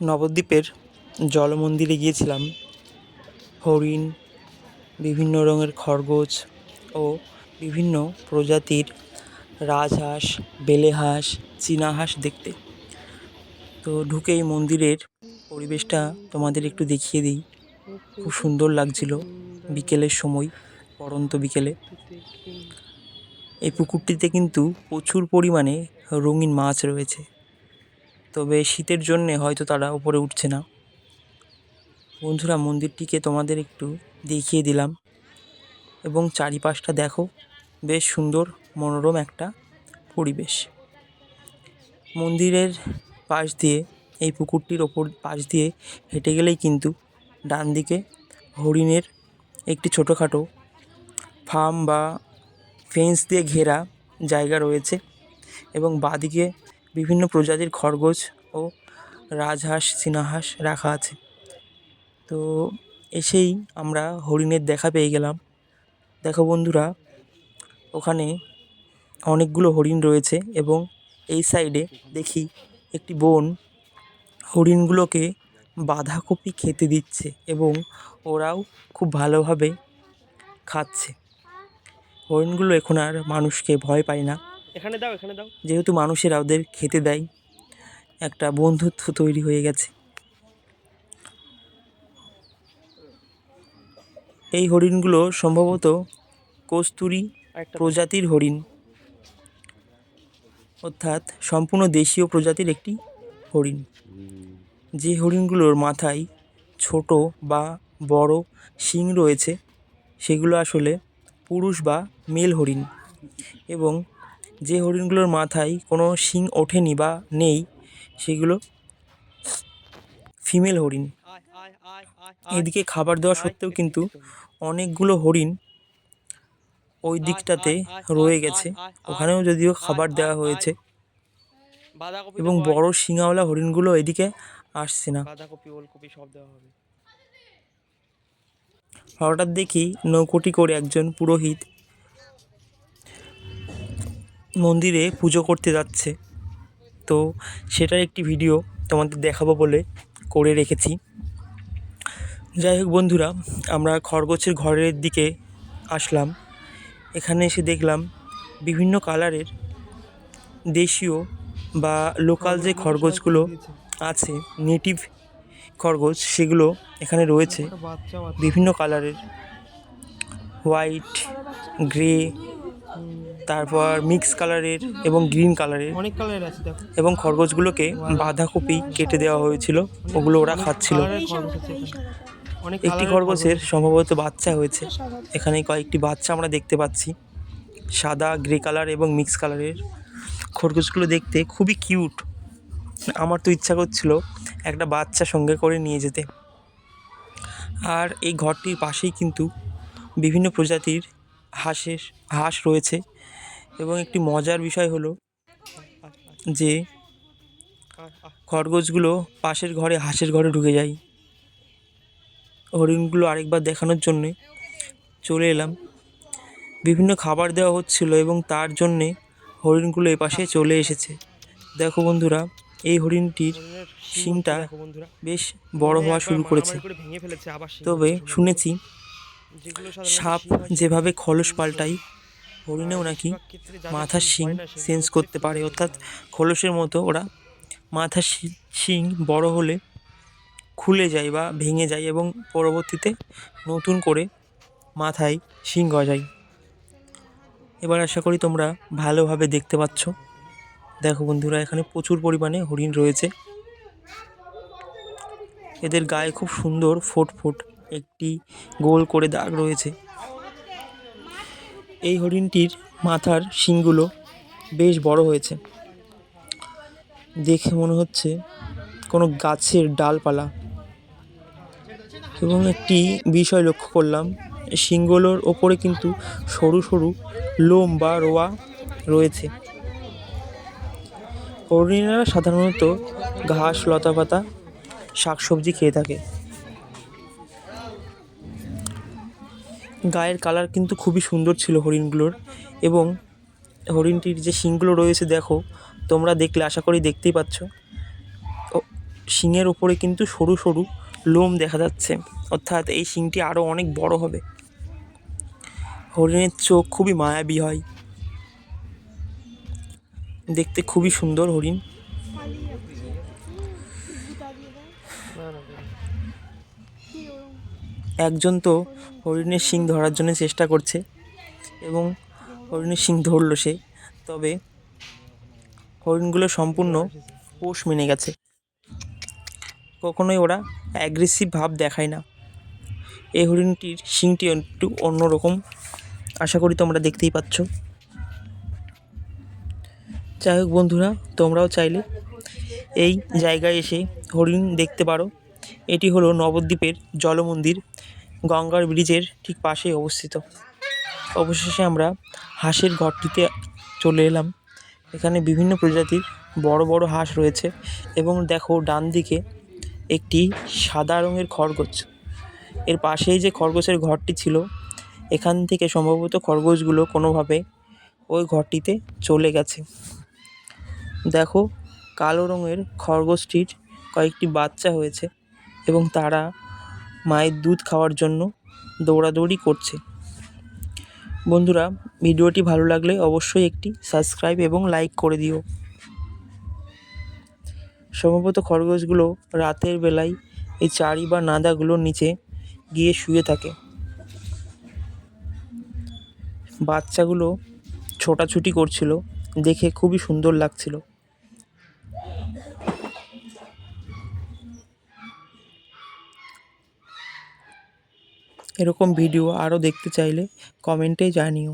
নবদ্বীপের জল মন্দিরে গিয়েছিলাম। হরিণ, বিভিন্ন রঙের খরগোশ ও বিভিন্ন প্রজাতির রাজহাঁস বেলে হাঁস চীনা হাঁস দেখতে। তো ঢুকে এই মন্দিরের পরিবেশটা তোমাদের একটু দেখিয়ে দিই। খুব সুন্দর লাগছিল বিকেলের সময় পড়ন্ত বিকেলে। এই পুকুরটিতে কিন্তু প্রচুর পরিমাণে রঙিন মাছ রয়েছে। তবে শীতের জন্যে হয়তো তারা উপরে উঠছে না। বন্ধুরা, মন্দিরটিকে তোমাদের একটু দেখিয়ে দিলাম। এবং চারিপাশটা দেখো, বেশ সুন্দর, মনোরম একটা পরিবেশ। মন্দিরের পাশ দিয়ে, এই পুকুরটির ওপর পাশ দিয়ে হেঁটে গেলেই কিন্তু ডান দিকে হরিণের একটি ছোটোখাটো ফার্ম বা ফেন্স দিয়ে ঘেরা জায়গা রয়েছে। এবং বাঁদিকে বিভিন্ন প্রজাতির খরগোশ ও রাজহাঁস চীনা হাঁস রাখা আছে। তো এসেই আমরা হরিণের দেখা পেয়ে গেলাম। দেখো বন্ধুরা, ওখানে অনেকগুলো হরিণ রয়েছে এবং এই সাইডে দেখি একটি বোন হরিণগুলোকে বাঁধাকপি খেতে দিচ্ছে এবং ওরাও খুব ভালোভাবে খাচ্ছে। হরিণগুলো এখন আর মানুষকে ভয় পায় না। এখানে দাও এখানে দাও। যেহেতু মানুষেরা ওদের খেতে দেয় একটা বন্ধুত্ব তৈরি হয়ে গেছে। এই হরিণগুলো সম্ভবত কস্তুরী। প্রজাতির হরিণ। অর্থাৎ সম্পূর্ণ দেশীয় প্রজাতির একটি হরিণ। যে হরিণগুলোর মাথায় ছোট বা বড় শিং রয়েছে সেগুলো আসলে পুরুষ বা মেল হরিণ এবং যে হরিণগুলোর মাথায় কোনো শিং ওঠেনি বা নেই, সেগুলো ফিমেল হরিণ। এদিকে খাবার দেওয়া সত্ত্বেও কিন্তু অনেকগুলো হরিণ ওই দিকটাতে রয়ে গেছে ওখানেও যদিও খাবার দেওয়া হয়েছে এবং। বড় শিঙাওয়ালা হরিণগুলো এদিকে আসছে না হঠাৎ দেখি নৌকোটি করে একজন পুরোহিত মন্দিরে পুজো করতে যাচ্ছে। তো সেটার একটি ভিডিও তোমাদের দেখাবো বলে করে রেখেছি। যাই হোক বন্ধুরা, আমরা খরগোশের ঘরের দিকে আসলাম। এখানে এসে দেখলাম বিভিন্ন কালারের দেশীয় বা লোকাল যে খরগোশগুলো আছে নেটিভ খরগোশ, সেগুলো এখানে রয়েছে। বিভিন্ন কালারের হোয়াইট গ্রে তারপর মিক্স কালারের এবং গ্রিন কালারের অনেক কালারের আছে দেখো। এবং খরগোশগুলোকে বাঁধাকপি কেটে দেওয়া হয়েছিল ওগুলো ওরা খাচ্ছিল। একটি খরগোশের সম্ভবত বাচ্চা হয়েছে। এখানে কয়েকটি বাচ্চা আমরা দেখতে পাচ্ছি। সাদা গ্রে কালার এবং মিক্স কালারের খরগোশগুলো দেখতে খুবই কিউট আমার তো ইচ্ছা করছিল একটা বাচ্চা সঙ্গে করে নিয়ে যেতে। আর এই ঘরটির পাশেই কিন্তু বিভিন্ন প্রজাতির হাঁসের হাঁস রয়েছে। এবং একটি মজার বিষয় হলো যে। খরগোশগুলো পাশের ঘরে, হাঁসের ঘরে ঢুকে যায় হরিণগুলো আরেকবার দেখানোর জন্যে চলে এলাম বিভিন্ন খাবার দেওয়া হচ্ছিল এবং তার জন্যে হরিণগুলো এপাশে চলে এসেছে দেখো বন্ধুরা, এই হরিণটির শিংটা বেশ বড় হওয়া শুরু করেছে তবে শুনেছি, সাপ যেভাবে খলস পাল্টায়। হরিণেও নাকি মাথার শিং সেন্স করতে পারে অর্থাৎ খোলসের মতো ওরা মাথার শিং বড় হলে খুলে যায় বা ভেঙে যায় এবং পরবর্তীতে নতুন করে মাথায় শিং গজায়। এবার আশা করি তোমরা ভালোভাবে দেখতে পাচ্ছ। দেখো বন্ধুরা এখানে প্রচুর পরিমাণে হরিণ রয়েছে। এদের গায়ে খুব সুন্দর ফোট ফোট একটি গোল করে দাগ রয়েছে। এই হরিণটির মাথার শিংগুলো বেশ বড় হয়েছে। দেখে মনে হচ্ছে কোনো গাছের ডালপালা। এবং একটি বিষয় লক্ষ্য করলাম শিংগুলোর ওপরে কিন্তু সরু সরু লোম বা রোয়া রয়েছে। হরিণেরা সাধারণত ঘাস, লতাপাতা, শাকসবজি খেয়ে থাকে। গায়ের কালার কিন্তু খুবই সুন্দর ছিল হরিণগুলোর এবং হরিণটির যে শিংগুলো রয়েছে দেখো, তোমরা দেখলে, আশা করি দেখতেই পাচ্ছ। শিংয়ের ওপরে কিন্তু সরু সরু লোম দেখা যাচ্ছে। অর্থাৎ এই শিংটি আরও অনেক বড় হবে। হরিণের চোখ খুবই মায়াবী হয়। দেখতে খুবই সুন্দর হরিণ পালিয়ে যাচ্ছে জুতা দিয়ে দেয় না না না। কি ওরম একজন তো হরিণের শিং ধরার জন্য চেষ্টা করছে এবং হরিণের শিং ধরলো সে। তবে হরিণগুলো সম্পূর্ণ পোষ মেনে গেছে। কখনোই ওরা অ্যাগ্রেসিভ ভাব দেখায় না। এই হরিণটির শিংটি একটু অন্যরকম। আশা করি তোমরা দেখতেই পাচ্ছ। যাই হোক বন্ধুরা, তোমরাও চাইলে এই জায়গায় এসে হরিণ দেখতে পারো। এটি হলো নবদ্বীপের জলমন্দির, গঙ্গার ব্রিজের ঠিক পাশেই অবস্থিত। অবশেষে আমরা হাঁসের ঘরটিতে চলে এলাম। এখানে বিভিন্ন প্রজাতির বড় বড় হাঁস রয়েছে এবং দেখো ডান দিকে একটি সাদা রঙের খরগোশ। এর পাশেই যে খরগোশের ঘরটি ছিল, এখান থেকে সম্ভবত খরগোশগুলো কোনোভাবে ওই ঘরটিতে চলে গেছে। দেখো কালো রঙের খরগোশটির কয়েকটি বাচ্চা হয়েছে। এবং তারা মায়ের দুধ খাওয়ার জন্য দৌড়াদৌড়ি করছে। বন্ধুরা, ভিডিওটি ভালো লাগলে অবশ্যই একটি সাবস্ক্রাইব এবং লাইক করে দিও। সম্ভবত খরগোশগুলো রাতের বেলায় এই চারি বা নাদাগুলোর নিচে গিয়ে শুয়ে থাকে। বাচ্চাগুলো ছোটাছুটি করছিল, দেখে খুবই সুন্দর লাগছিল। এরকম ভিডিও আরও দেখতে চাইলে কমেন্টে জানিও।